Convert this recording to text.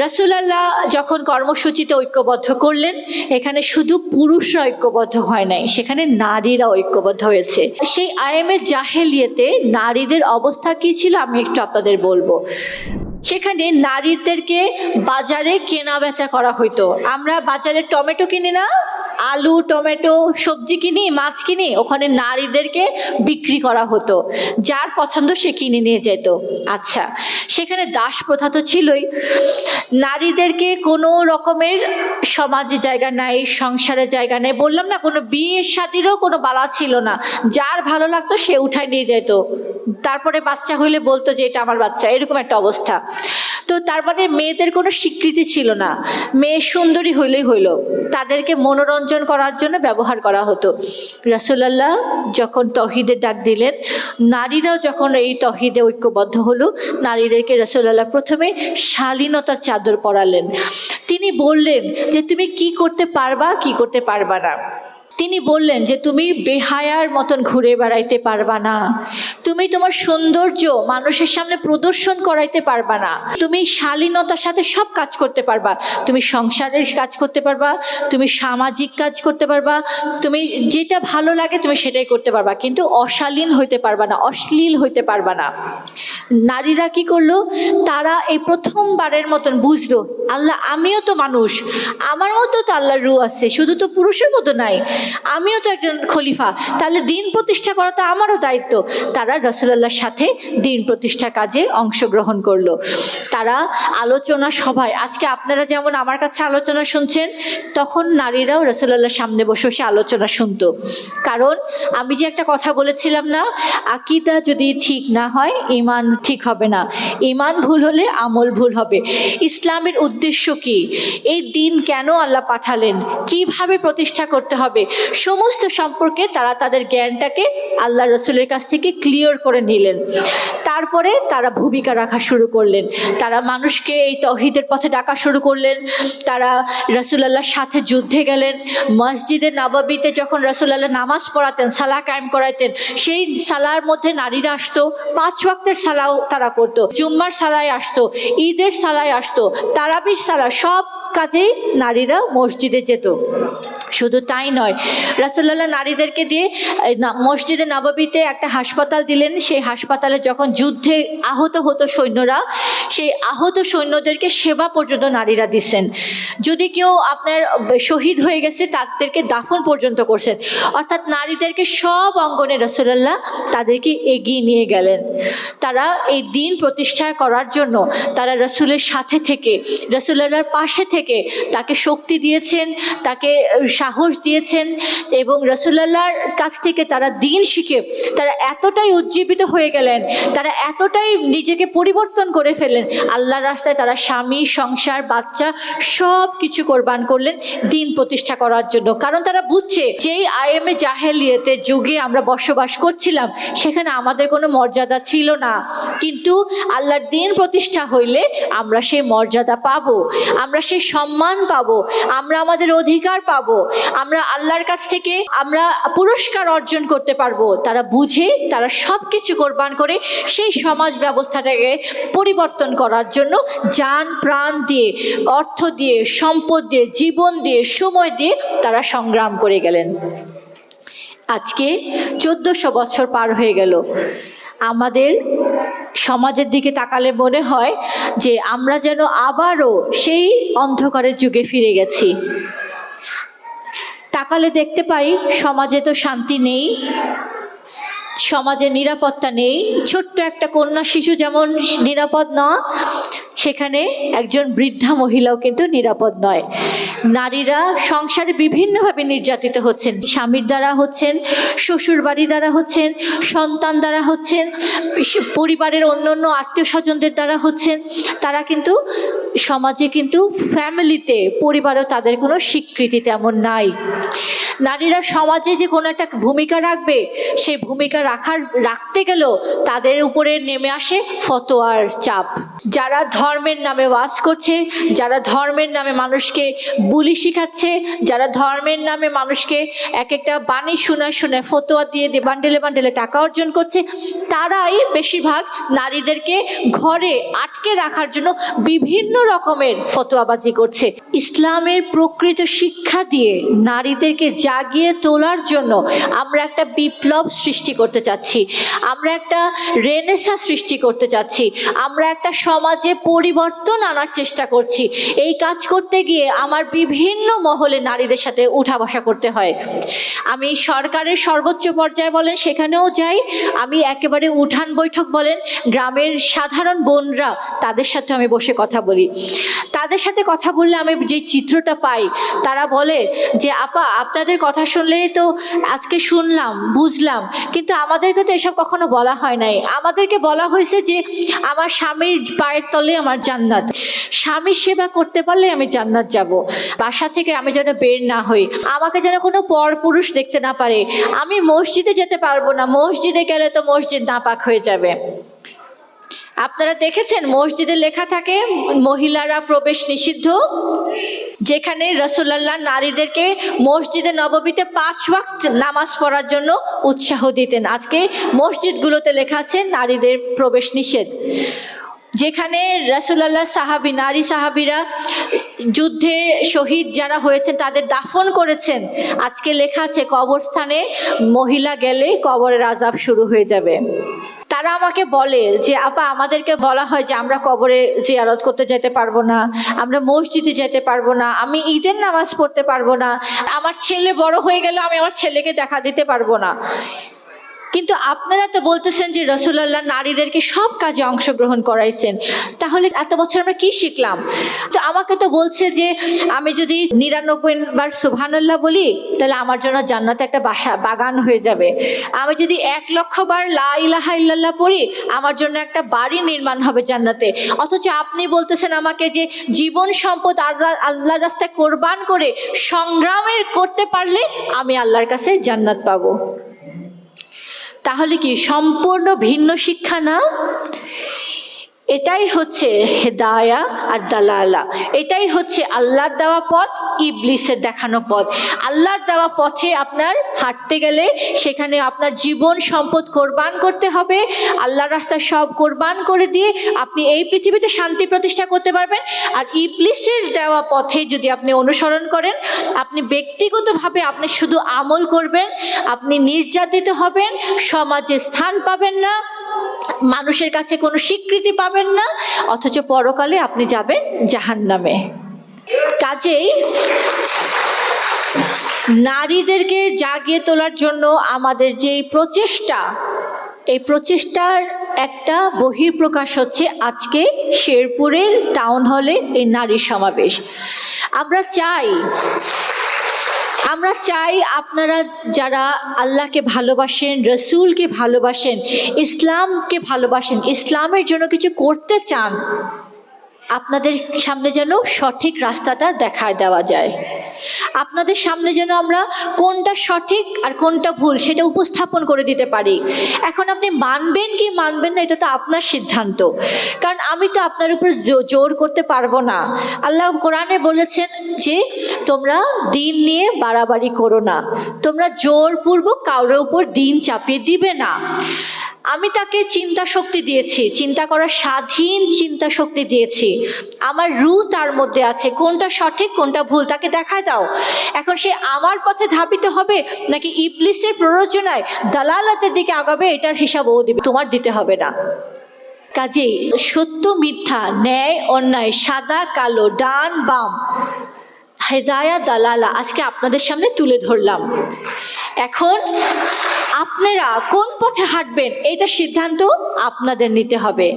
রাসুলাল্লাহ যখন কর্মসূচিতে ঐক্যবদ্ধ করলেন, এখানে শুধু পুরুষরা ঐক্যবদ্ধ হয় নাই, সেখানে নারীরা ঐক্যবদ্ধ হয়েছে। সেই আইএমএ জাহেলিয়েতে নারীদের অবস্থা কি ছিল আমি একটু আপনাদের বলব। সেখানে নারীদেরকে বাজারে কেনা বেচা করা হইতো। আমরা বাজারে টমেটো কিনি না আলু, টমেটো, সবজি কিনি, মাছ কিনি, ওখানে নারীদেরকে বিক্রি করা হতো। যার পছন্দ সে কিনে নিয়ে যেত। আচ্ছা সেখানে দাস প্রথা তো ছিলই। নারীদেরকে কোনো রকমের সমাজে জায়গা নাই, সংসারে জায়গা নেই। বললাম না, কোনো বিয়ের শাদিরও কোনো বালা ছিল না। যার ভালো লাগতো সে উঠায় নিয়ে যেত। তারপরে বাচ্চা হইলে বলতো যে, এটা আমার বাচ্চা। এরকম একটা অবস্থা। তো তারপরে মেয়েদের কোনো স্বীকৃতি ছিল না। মেয়ে সুন্দরী হইলেই হইল। তাদেরকে মনোরঞ্জন করার জন্য ব্যবহার করা হতো। রাসুলাল্লাহ যখন তহিদের ডাক দিলেন, নারীরাও যখন এই তহিদে ঐক্যবদ্ধ হলো, নারীদেরকে রাসুলাল্লাহ প্রথমে শালীনতার চাদর পরালেন। তিনি বললেন যে, তুমি কি করতে পারবা, কি করতে পারবা না? তিনি বললেন যে তুমি বেহায়ার মতন ঘুরে বেড়াইতে পারবা না। তুমি তোমার সৌন্দর্য মানুষের সামনে প্রদর্শন করাইতে পারবা না। তুমি শালীনতার সাথে সব কাজ করতে পারবা। তুমি সংসারের কাজ করতে পারবা, তুমি সামাজিক কাজ করতে পারবা, তুমি যেটা ভালো লাগে তুমি সেটাই করতে পারবা। কিন্তু অশালীন হইতে পারবা না, অশ্লীল হইতে পারবা না। নারীরা কি করল? তারা এই প্রথমবারের মতন বুঝলো, আল্লাহ আমিও তো মানুষ, আমার মতো তো আল্লাহর রু আছে, শুধু তো পুরুষের মতো নাই। আমিও তো একজন খলিফা। তাহলে দিন প্রতিষ্ঠা করা তো আমারও দায়িত্ব। তারা রসুলাল্লাহর সাথে দিন প্রতিষ্ঠা কাজে অংশগ্রহণ করল। তারা আলোচনা সভায়, আজকে আপনারা যেমন আমার কাছে আলোচনা শুনছেন, তখন নারীরাও রসুলাল্লাহর সামনে বসে বসে আলোচনা শুনতো। কারণ আমি যে একটা কথা বলেছিলাম না, আকিদা যদি ঠিক না হয় ইমান ঠিক হবে না। ইমান ভুল হলে আমল ভুল হবে। ইসলামের উদ্দেশ্য কি? এই দিন কেন আল্লাহ পাঠালেন? কীভাবে প্রতিষ্ঠা করতে হবে? সমস্ত সম্পর্কে তারা তাদের জ্ঞানটাকে আল্লাহ রসুলের কাছ থেকে ক্লিয়ার করে নিলেন। তারপরে তারা ভূমিকা রাখা শুরু করলেন। তারা মানুষকে এই তহিদের পথে ডাকা শুরু করলেন। তারা রসুলাল্লাহর সাথে যুদ্ধে গেলেন। মসজিদে নবাবিতে যখন রসুলাল্লাহ নামাজ পড়াতেন সালা কায়েম করাতেন, সেই সালার মধ্যে নারীরা আসতো। পাঁচ ওয়াক্তের সালাও তারা করতো। জুম্মার সালায় আসতো, ঈদের সালায় আসতো, তারাবির সালা সব কাজেই নারীরা মসজিদে যেত। শুধু তাই নয় রাসুল্লাহ নারীদেরকে দিয়ে মসজিদে নবাবিতে একটা হাসপাতাল দিলেন। সেই হাসপাতালে যখন যুদ্ধে আহত হতো সৈন্যরা, সেই আহত সৈন্যদেরকে সেবা পর্যন্ত নারীরা দিচ্ছেন। যদি কেউ আপনার শহীদ হয়ে গেছে, তাদেরকে দাফন পর্যন্ত করছেন। অর্থাৎ নারীদেরকে সব অঙ্গনে রসুল্লাহ তাদেরকে এগিয়ে নিয়ে গেলেন। তারা এই দিন প্রতিষ্ঠা করার জন্য, তারা রসুলের সাথে থেকে রসুল্লাহর পাশে থেকে তাকে শক্তি দিয়েছেন, তাকে সাহস দিয়েছেন এবং রসুল্লাহর কাছ থেকে তারা দিন শিখে তারা এতটাই উজ্জীবিত হয়ে গেলেন, তারা এতটাই নিজেকে পরিবর্তন করে ফেলেন আল্লাহর রাস্তায় তারা স্বামী, সংসার, বাচ্চা সব কিছু কোরবান করলেন, দিন প্রতিষ্ঠা করার জন্য। কারণ তারা বুঝছে, যেই আইএমএ জাহেলিয়েতে যুগে আমরা বসবাস করছিলাম, সেখানে আমাদের কোনো মর্যাদা ছিল না। কিন্তু আল্লাহর দিন প্রতিষ্ঠা হইলে আমরা সেই মর্যাদা পাবো। আমরা সেই সম্মান পাবো, আমরা আমাদের অধিকার পাবো, আমরা আল্লাহর কাছ থেকে আমরা পুরস্কার অর্জন করতে পারব। তারা বুঝে, তারা সব কিছু কোরবান করে সেই সমাজ ব্যবস্থাটাকে পরিবর্তন করার জন্য যান, প্রাণ দিয়ে, অর্থ দিয়ে, সম্পদ দিয়ে, জীবন দিয়ে, সময় দিয়ে তারা সংগ্রাম করে গেলেন। আজকে চোদ্দশো বছর পার হয়ে গেল। আমাদের সমাজের দিকে তাকালে মনে হয় যে আমরা যেন আবারও সেই অন্ধকারের যুগে ফিরে গেছি। তাকালে দেখতে পাই সমাজে তো শান্তি নেই, সমাজে নিরাপত্তা নেই। ছোট্ট একটা কন্যা শিশু যেমন নিরাপদ না, সেখানে একজন বৃদ্ধা মহিলাও কিন্তু নিরাপদ নয়। নারীরা সংসারে বিভিন্নভাবে নির্যাতিত হচ্ছেন। স্বামীর দ্বারা হচ্ছেন, শ্বশুর বাড়ি দ্বারা হচ্ছেন, সন্তান দ্বারা হচ্ছেন, পরিবারের অন্য অন্য আত্মীয় স্বজনদের দ্বারা হচ্ছেন। তারা কিন্তু সমাজে কিন্তু ফ্যামিলিতে পরিবারেও তাদের কোনো স্বীকৃতি তেমন নাই। নারীরা সমাজে যে কোনো একটা ভূমিকা রাখবে, সেই ভূমিকা রাখার, রাখতে গেলেও তাদের উপরে নেমে আসে ফতোয়ার চাপ। যারা ধর্মের নামে ওয়াজ করছে, যারা ধর্মের নামে মানুষকে বুলি শিখাচ্ছে, যারা ধর্মের নামে মানুষকে এক একটা বাণী শোনায় শোনায় ফতোয়া দিয়ে দিয়ে বান্ডেলে বান্ডেলে টাকা অর্জন করছে, তারাই বেশিরভাগ নারীদেরকে ঘরে আটকে রাখার জন্য বিভিন্ন রকমের ফতোয়াবাজি করছে। ইসলামের প্রকৃত শিক্ষা দিয়ে নারীদেরকে জাগিয়ে তোলার জন্য আমরা একটা বিপ্লব সৃষ্টি করতে চাচ্ছি। আমরা একটা রেনেসা সৃষ্টি করতে চাচ্ছি। আমরা একটা সমাজে পরিবর্তন আনার চেষ্টা করছি। এই কাজ করতে গিয়ে আমার বিভিন্ন মহলে নারীদের সাথে উঠা বসা করতে হয়। আমি সরকারের সর্বোচ্চ পর্যায়ে বলেন, সেখানেও যাই। আমি একেবারে উঠান বৈঠক বলেন, গ্রামের সাধারণ বোনরা তাদের সাথে আমি বসে কথা বলি। তাদের সাথে কথা বললে আমি যে চিত্রটা পাই, তারা বলে যে, আপা, আপনাদের কথা শুনলেই তো আজকে শুনলাম, বুঝলাম। কিন্তু আমাদেরকে তো এসব কখনো বলা হয় নাই। আমাদেরকে বলা হয়েছে যে, আমার স্বামীর পায়ের তলে আমার জান্নাত। স্বামীর সেবা করতে পারলে আমি জান্নাত যাব। বাসা থেকে আমি যেন বের না হই। আমাকে যেন কোনো পর পুরুষ দেখতে না পারে। আমি মসজিদে যেতে পারব না। মসজিদে গেলে তো মসজিদ নাপাক হয়ে যাবে। আপনারা দেখেছেন মসজিদে লেখা থাকে, মহিলারা প্রবেশ নিষিদ্ধ, যেখানে রসুল্লাহ নারীদেরকে মসজিদে নববীতে পাঁচ ওয়াক্ত নামাজ পড়ার জন্য উৎসাহ দিতেন। আজকে মসজিদগুলোতে লেখা আছে, নারীদের প্রবেশ নিষেধ। যেখানে রসুল্লাহ সাহাবি, নারী সাহাবিরা যুদ্ধে শহীদ যারা হয়েছেন, তাদের দাফন করেছেন। আজকে লেখা আছে, কবরস্থানে মহিলা গেলে কবরের আজাব শুরু হয়ে যাবে। তারা আমাকে বলে যে, আপা, আমাদেরকে বলা হয় যে আমরা কবরে জিয়ারত করতে যেতে পারব না, আমরা মসজিদে যেতে পারব না, আমি ঈদের নামাজ পড়তে পারব না, আমার ছেলে বড় হয়ে গেলে আমি আমার ছেলেকে দেখা দিতে পারব না। কিন্তু আপনারা তো বলতেছেন যে রসুল্লাহ নারীদেরকে সব কাজে অংশগ্রহণ করাইছেন। তাহলে এত বছর আমরা কি শিখলাম? তো আমাকে তো বলছে যে আমি যদি নিরানব্বই বার সুবহানাল্লাহ বলি, তাহলে আমার জন্য জান্নাতে একটা বাসা, বাগান হয়ে যাবে। আমি যদি এক লক্ষ বার লা ইলাহা পড়ি, আমার জন্য একটা বাড়ি নির্মাণ হবে জান্নাতে। অথচ আপনি বলতেছেন আমাকে যে জীবন সম্পদ আল্লাহ আল্লাহর রাস্তায় কোরবান করে সংগ্রামের করতে পারলে আমি আল্লাহর কাছে জান্নাত পাবো। তাহলে কি সম্পূর্ণ ভিন্ন শিক্ষা না? এটাই হচ্ছে হেদায়া আর দালালা। এটাই হচ্ছে আল্লাহর দেওয়া পথ, ইবলিসের দেখানো পথ। আল্লাহর দেওয়া পথে আপনার হাঁটতে গেলে সেখানে আপনার জীবন সম্পদ কোরবান করতে হবে। আল্লাহর রাস্তা সব কোরবান করে দিয়ে আপনি এই পৃথিবীতে শান্তি প্রতিষ্ঠা করতে পারবেন। আর ইবলিসের দেওয়া পথে যদি আপনি অনুসরণ করেন, আপনি ব্যক্তিগতভাবে আপনি শুধু আমল করবেন, আপনি নির্যাতিত হবেন, সমাজে স্থান পাবেন না, মানুষের কাছে কোনো স্বীকৃতি পাবেন না, অথচ পরকালে আপনি যাবেন জাহান নামে কাজেই নারীদেরকে জাগিয়ে তোলার জন্য আমাদের যে প্রচেষ্টা, এই প্রচেষ্টার একটা বহিঃপ্রকাশ হচ্ছে আজকে শেরপুরের টাউন হলে এই নারী সমাবেশ। আমরা চাই আমরা চাই আপনারা যারা আল্লাহকে ভালোবাসেন, রসুলকে ভালোবাসেন, ইসলামকে ভালোবাসেন, ইসলামের জন্য কিছু করতে চান, আপনাদের সামনে যেন সঠিক রাস্তাটা দেখায় দেওয়া যায়। আপনাদের সামনে যেন আমরা কোনটা সঠিক আর কোনটা ভুল সেটা উপস্থাপন করে দিতে পারি। এখন আপনি মানবেন কি মানবেন না, এটা তো আপনার সিদ্ধান্ত। কারণ আমি তো আপনার উপর জোর করতে পারব না। আল্লাহ কোরআনে বলেছেন যে, তোমরা দিন নিয়ে বাড়াবাড়ি করো না। তোমরা জোরপূর্বক কারোর উপর দিন চাপিয়ে দিবে না। আমি তাকে চিন্তা শক্তি দিয়েছি, চিন্তা করার স্বাধীন চিন্তা শক্তি দিয়েছি। আমার রু তার মধ্যে আছে, কোনটা সঠিক, কোনটা ভুল, তাকে দেখায় দাও। এখন সে আমার পথে ধাবিত হবে নাকি ইবলিসের প্ররোচনায় দালালাতের দিকে আগাবে, এটার হিসাব ও দিবে, তোমার দিতে হবে না। কাজেই সত্য, মিথ্যা, ন্যায়, অন্যায়, সাদা, কালো, ডান, বাম, হেদায়া, দালালা, আজকে আপনাদের সামনে তুলে ধরলাম। এখন আপনারা কোন পথে হাঁটবেন? এটা সিদ্ধান্ত আপনাদের নিতে হবে।